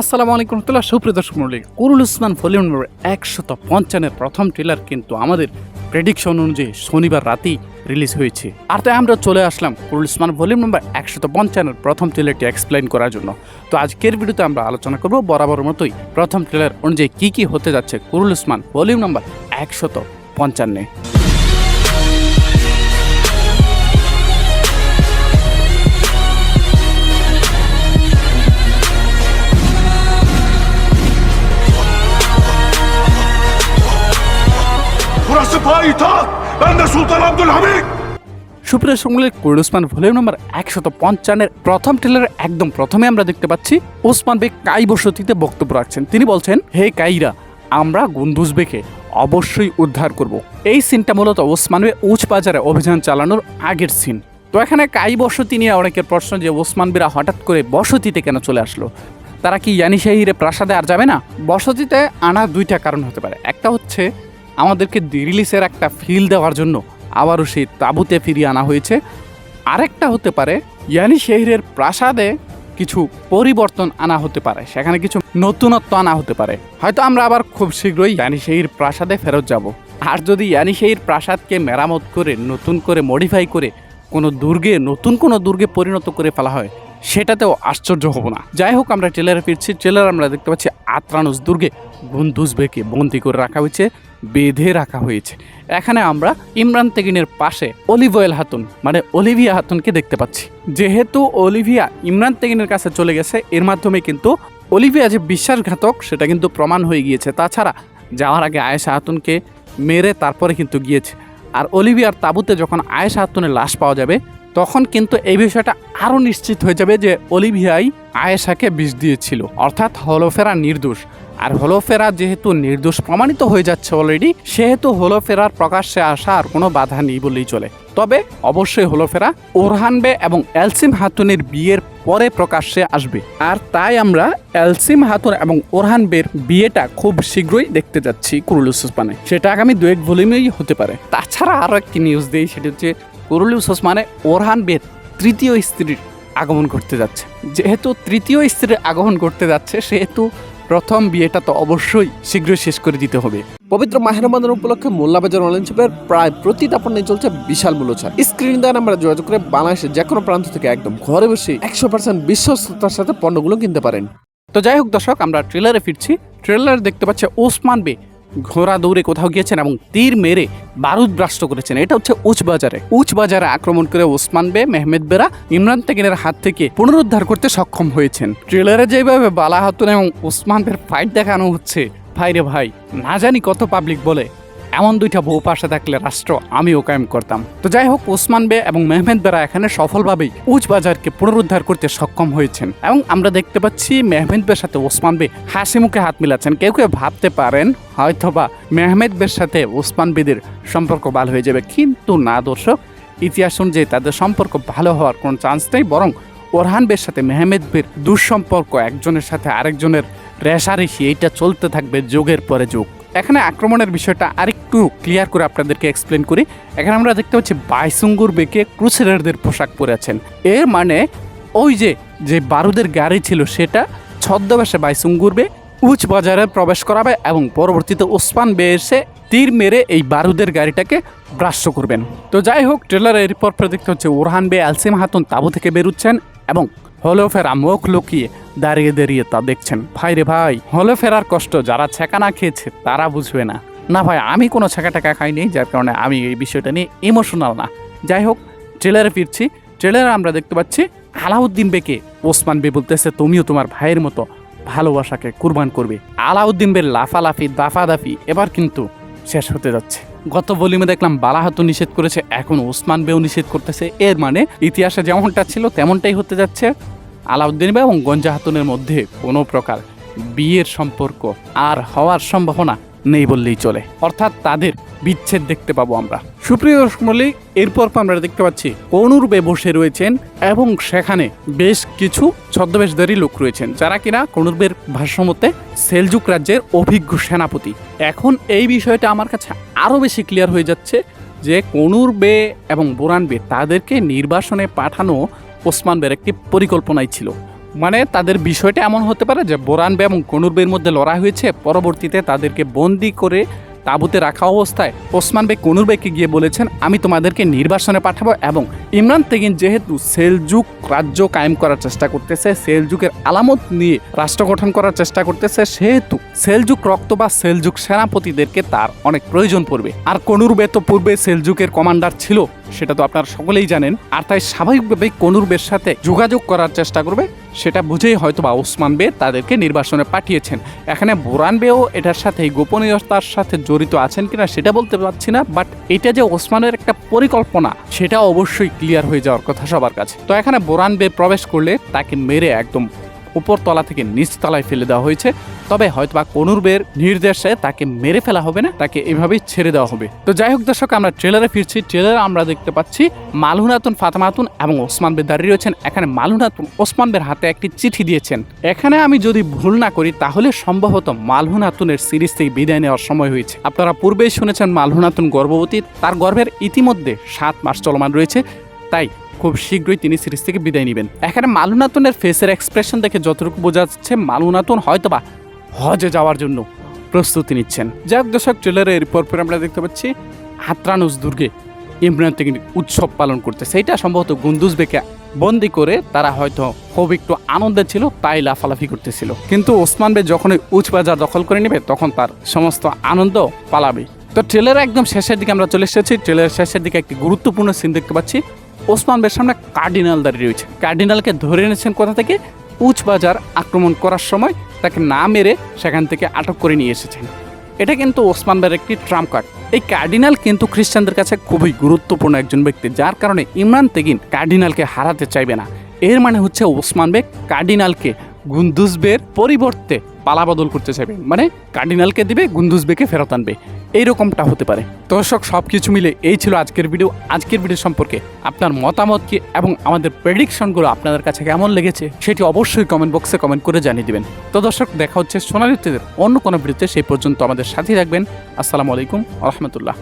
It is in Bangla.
আসসালামু আলাইকুম রহমতুল্লাহ, সুপ্রিয় দর্শক মন্ডলী কুরুল উসমান নম্বর একশত পঞ্চান্নের প্রথম ট্রেলার কিন্তু আমাদের প্রেডিকশন অনুযায়ী শনিবার রাতেই রিলিজ হয়েছে। আর তাই আমরা চলে আসলাম কুরুল উসমান ভলিউম নম্বর একশত পঞ্চান্নের প্রথম ট্রেলারটি এক্সপ্লেন করার জন্য। তো আজকের ভিডিওতে আমরা আলোচনা করব বরাবর মতোই প্রথম ট্রেলার অনুযায়ী কী কী হতে যাচ্ছে কুরুল উসমান ভলিউম নম্বর একশত পঞ্চান্নে। Payitaht. Ben de Sultan Abdülhamit. সুপ্রিয় সঙ্গে কুরুল উসমান ভলিউম নম্বর একশত পঞ্চান্নের প্রথম ট্রেলারে একদম প্রথমে আমরা দেখতে পাচ্ছি ওসমান বেগ কাই বসতিতে বক্তব্য রাখছেন। তিনি বলছেন, হে কাইরা, আমরা গুন্দুজ বেকে অবশ্যই উদ্ধার করব। এই সিনটা মূলত ওসমান বে উচ বাজারে অভিযান চালানোর আগের সিন। তো এখানে কাই বসতি নিয়ে অনেকের প্রশ্ন যে ওসমান বিরা হঠাৎ করে বসতিতে কেন চলে আসলো? তারা কি ইয়ানি শাহিরে প্রাসাদে আর যাবে না? বসতিতে আনা দুইটা কারণ হতে পারে। একটা হচ্ছে আমাদেরকে রিলিজের একটা ফিল দেওয়ার জন্য আবারও সেই তাঁবুতে ফিরিয়ে আনা হয়েছে। আরেকটা হতে পারে, ইয়ানি শহরের প্রাসাদে কিছু পরিবর্তন আনা হতে পারে, সেখানে কিছু নতুনত্ব আনা হতে পারে। হয়তো আমরা আবার খুব শীঘ্রই ইয়ানি শাহির প্রাসাদে ফেরত যাব। আর যদি ইয়ানি শাহির প্রাসাদকে মেরামত করে, নতুন করে মডিফাই করে কোনো দুর্গে, নতুন কোনো দুর্গে পরিণত করে ফেলা হয়, সেটাতেও আশ্চর্য হব না। যাই হোক, আমরা ট্রেলারে ফিরছি। ট্রেলার আমরা দেখতে পাচ্ছি আত্রানুস দুর্গে বন্ধুস বেকে বন্দি করে রাখা হয়েছে। বেঁধে রাখা হয়েছে। এখানে আমরা ইমরান তেগিনের পাশে অলিভ অয়েল হাতুন মানে অলিভিয়া হাতুনকে দেখতে পাচ্ছি। যেহেতু অলিভিয়া ইমরান তেগিনের কাছে চলে গেছে, এর মাধ্যমে কিন্তু অলিভিয়া যে বিশ্বাসঘাতক, সেটা কিন্তু প্রমাণ হয়ে গিয়েছে। তাছাড়া যাওয়ার আগে আয়েশা হাতুনকে মেরে তারপরে কিন্তু গিয়েছে। আর অলিভিয়ার তাঁবুতে যখন আয়েশা হাতুনের লাশ পাওয়া যাবে, তখন কিন্তু এই বিষয়টা আরও নিশ্চিত হয়ে যাবে যে অলিভিয়াই আয়েশাকে বিষ দিয়েছিল। অর্থাৎ হলফেরা নির্দোষ। আর হলোফেরা যেহেতু নির্দোষ প্রমাণিত হয়ে যাচ্ছে অলরেডি সেহেতু হলোফেরার প্রকাশ্যে আসা আর কোনো বাধা নেই বলেই চলে। তবে অবশ্যই হলোফেরা ওরহানবে এবং এলসিম হাতুনের বিয়ের পরে প্রকাশ্যে আসবে। আর তাই আমরা এলসিম হাতুন এবং ওরহানবের বিয়েটা খুব শীঘ্রই দেখতে যাচ্ছি কুরুলুস ওসমানে। সেটা আগামী দু এক ভলিউমেই হতে পারে। তাছাড়া আরও একটি নিউজ দিই, সেটা হচ্ছে কুরুলুস ওসমানে ওরহানবের তৃতীয় স্ত্রীর আগমন করতে যাচ্ছে। যেহেতু তৃতীয় স্ত্রীর আগমন করতে যাচ্ছে, সেহেতু প্রথম বিয়েটা তো অবশ্যই শীঘ্রই শেষ করে দিতে হবে। পবিত্র মাহের রমাদান উপলক্ষে মোল্লাবাজার অনলাইন শপের প্রায় প্রতিটা পণ্যে চলছে বিশাল মূল্য ছাড়। স্ক্রিন দ্বারা আমরা যোগাযোগ করে বাংলাদেশের যে কোনো প্রান্ত থেকে একদম ঘরে বসে একশো পার্সেন্ট বিশ্বস্ততার সাথে পণ্যগুলো কিনতে পারেন। তো যাই হোক দর্শক আমরা ট্রেলারে ফিরছি। ট্রেলার দেখতে পাচ্ছে ওসমান বে ঘোড়া দৌড়ে কোথাও গিয়েছেন এবং তীর মেরে বারুদ ব্রাষ্ট করেছেন। এটা হচ্ছে উচবাজারে বাজারে। উচ বাজারে আক্রমণ করে ওসমান বে, মেহমেদ বেরা, ইমরান তেকিনের হাত থেকে পুনরুদ্ধার করতে সক্ষম হয়েছেন। ট্রেলারে যেভাবে বালা হাতুন এবং ওসমান বের ফাইট দেখানো হচ্ছে ভাই রে ভাই, না জানি কত পাবলিক বলে। এমন দুইটা বউ পাশে থাকলে রাষ্ট্র আমিও কায়েম করতাম। তো যাই হোক, ওসমান বে এবং মেহমেদ বেরা এখানে সফলভাবেই উচ বাজারকে পুনরুদ্ধার করতে সক্ষম হয়েছেন। এবং আমরা দেখতে পাচ্ছি মেহমেদ বের সাথে ওসমান বে হাসি মুখে হাত মিলাচ্ছেন। কেউ কেউ ভাবতে পারেন, হয়তোবা মেহমেদ বের সাথে ওসমান বেদের সম্পর্ক ভালো হয়ে যাবে। কিন্তু না দর্শক, ইতিহাস অনুযায়ী তাদের সম্পর্ক ভালো হওয়ার কোনো চান্স নেই, বরং ওরহান বের সাথে মেহমেদ বের দুঃসম্পর্ক একজনের সাথে আরেকজনের রেশারেশি, এইটা চলতে থাকবে যুগের পরে যুগ। এখানে আক্রমণের বিষয়টা আরেকটু ক্লিয়ার করে আপনাদেরকে এক্সপ্লেন করি। এখানে আমরা দেখতে পাচ্ছি বাইসুঙ্গুর বেকে ক্রুসেডারদের পোশাক পরে আছেন। এর মানে ওই যে যে বারুদের গাড়ি ছিল সেটা ছদ্মবেশে বাইসুঙ্গুর বে উচ বাজারে প্রবেশ করাবে এবং পরবর্তীতে ওসমান বে এসে তীর মেরে এই বারুদের গাড়িটাকে ব্রাস্য করবেন। তো যাই হোক ট্রেলারে এরপর দেখতে হচ্ছে ওরহান বে আলসিম হাতুন তাবু থেকে বেরুচ্ছেন এবং হলো ফেরা মুখ লুকিয়ে দাঁড়িয়ে দাঁড়িয়ে তা দেখছেন। ভাই রে ভাই হলো ফেরার কষ্ট, যারা ছেঁকা না খেয়েছে তারা বুঝবে না। না ভাই, আমি কোনো ছেঁকা টাকা খাইনি, যার কারণে আমি এই বিষয়টা নিয়ে ইমোশনাল না। যাই হোক, ট্রেলারে ফিরছি। ট্রেলারে আমরা দেখতে পাচ্ছি আলাউদ্দিন বেকে ওসমান বে বলতেছে, তুমিও তোমার ভাইয়ের মতো ভালোবাসাকে কুরবান করবে। আলাউদ্দিন বের লাফালাফি, দাফাদাফি এবার কিন্তু শেষ হতে যাচ্ছে। গত বলিমে দেখলাম বালাহাতু নিষেধ করেছে, এখন ওসমান বেও নিষেধ করতেছে। এর মানে ইতিহাসে যেমনটা ছিল, তেমনটাই হতে যাচ্ছে আলাউদ্দিন বা এবং গঞ্জা হাতুনের মধ্যে কোনো প্রকার বিয়ের সম্পর্ক আর হওয়ার সম্ভাবনা নেই বললেই চলে। অর্থাৎ তাদের বিচ্ছেদ দেখতে পাবো আমরা। সুপ্রিয় দর্শক মল্লিক এরপর আমরা দেখতে পাচ্ছি কনুরবে বসে রয়েছেন এবং সেখানে বেশ কিছু ছদ্মবেশধারী লোক রয়েছেন, যারা কিনা কনুরবের ভাষ্যমতে সেলজুক রাজ্যের অভিজ্ঞ সেনাপতি। এখন এই বিষয়টা আমার কাছে আরও বেশি ক্লিয়ার হয়ে যাচ্ছে যে কনুর বে এবং বোরান বে তাদেরকে নির্বাসনে পাঠানো ওসমান বের একটি পরিকল্পনাই ছিল। মানে তাদের বিষয়টা এমন হতে পারে যে বোরান বে এবং কনুর বের মধ্যে লড়াই হয়েছে, পরবর্তীতে তাদেরকে বন্দি করে তাঁবুতে রাখা অবস্থায় ওসমান বে কনুর বেকে গিয়ে বলেছেন, আমি তোমাদেরকে নির্বাসনে পাঠাবো এবং ইমরান তেগিন যেহেতু সেলজুক রাজ্য কায়েম করার চেষ্টা করতেছে, সেলজুকের আলামত নিয়ে রাষ্ট্র গঠন করার চেষ্টা করতেছে, সেহেতু সেলজুক রক্ত বা সেলজুক সেনাপতিদেরকে তার অনেক প্রয়োজন পড়বে। আর কনুর বে তো পূর্বে সেলজুকের কমান্ডার ছিল, সেটা তো আপনারা সকলেই জানেন। আর তাই স্বাভাবিকভাবেই কনুর বের সাথে যোগাযোগ করার চেষ্টা করবে সেটা বুঝেই হয়তো বা ওসমান বে তাদেরকে নির্বাসনে পাঠিয়েছেন। এখানে বোরান বেও এটার সাথে গোপনীয়তার সাথে জড়িত আছেন কিনা সেটা বলতে পারছি না বাট এটা যে ওসমানের একটা পরিকল্পনা, সেটা অবশ্যই ক্লিয়ার হয়ে যাওয়ার কথা সবার কাছে। তো এখানে বোরান বে প্রবেশ করলে তাকে মেরে একদম উপরতলা থেকে নিচতলায় ফেলে দেওয়া হয়েছে। তবে হয়তো বা কনুরবের নির্দেশে তাকে মেরে ফেলা হবে না, তাকে এভাবেই ছেড়ে দেওয়া হবে। তো যাই হোক দর্শক, আমরা ট্রেলারে ফিরছি। ট্রেলারে আমরা দেখতে পাচ্ছি মালহুনাতুন ফাতেমাতুন এবং ওসমান বে দাঁড়িয়ে রয়েছেন। এখানে মালহুনাতুন ওসমান বের হাতে একটি চিঠি দিয়েছেন। এখানে আমি যদি ভুল না করি, তাহলে সম্ভবত মালহুনাতুনের সিরিজ থেকে বিদায় নেওয়ার সময় হয়েছে। আপনারা পূর্বেই শুনেছেন মালহুনাতুন গর্ভবতী, তার গর্ভের ইতিমধ্যে সাত মাস চলমান রয়েছে। তাই খুব শীঘ্রই তিনি সিরিজ থেকে বিদায় নেবেন। এখানে মালুনাতুনের ফেসের এক্সপ্রেশন দেখে যতটুকু বোঝা যাচ্ছে, মালুনাতুন হয়তোবা হজে যাওয়ার জন্য প্রস্তুতি নিচ্ছেন। যাক দর্শক ট্রেলারে এরপর পর আমরা দেখতে পাচ্ছি হাতরানুস দুর্গে ইমরান থেকে উৎসব পালন করতে সেইটা সম্ভবত গুন্দুজ বেকে বন্দি করে তারা হয়তো খুব একটু আনন্দে ছিল, তাই লাফালাফি করতেছিল। কিন্তু ওসমান বে যখন ওই উচ বাজার দখল করে নেবে, তখন তার সমস্ত আনন্দ পালাবে। তো ট্রেলার একদম শেষের দিকে আমরা চলে এসেছি। ট্রেলারের শেষের দিকে একটি গুরুত্বপূর্ণ সিন দেখতে পাচ্ছি। ওসমান বের সামনে কার্ডিনাল দাঁড়িয়ে রয়েছে। কার্ডিনালকে ধরে এনেছেন কোথা থেকে? উচবাজার আক্রমণ করার সময় তাকে না মেরে সেখান থেকে আটক করে নিয়ে এসেছেন। এটা কিন্তু ওসমান বের একটি ট্রাম কার্ড। এই কার্ডিনাল কিন্তু খ্রিস্টানদের কাছে খুবই গুরুত্বপূর্ণ একজন ব্যক্তি, যার কারণে ইমরান তেগিন কার্ডিনালকে হারাতে চাইবে না। এর মানে হচ্ছে ওসমান বেগ কার্ডিনালকে গুন্দুজবের পরিবর্তে পালাবদল করতে চাইবে। মানে কার্ডিনালকে দিবে, গুন্দুজবেকে ফেরত আনবে। এইরকমটা হতে পারে। দর্শক সব কিছু মিলে এই ছিল আজকের ভিডিও। আজকের ভিডিও সম্পর্কে আপনার মতামত কি এবং আমাদের প্রেডিকশনগুলো আপনাদের কাছে কেমন লেগেছে সেটি অবশ্যই কমেন্ট বক্সে কমেন্ট করে জানিয়ে দিবেন। তো দর্শক, দেখা হচ্ছে সোনালী অন্য কোনো ভিডিওতে। সেই পর্যন্ত আমাদের সাথে থাকবেন। আসসালামু আলাইকুম রহমতুল্লাহ।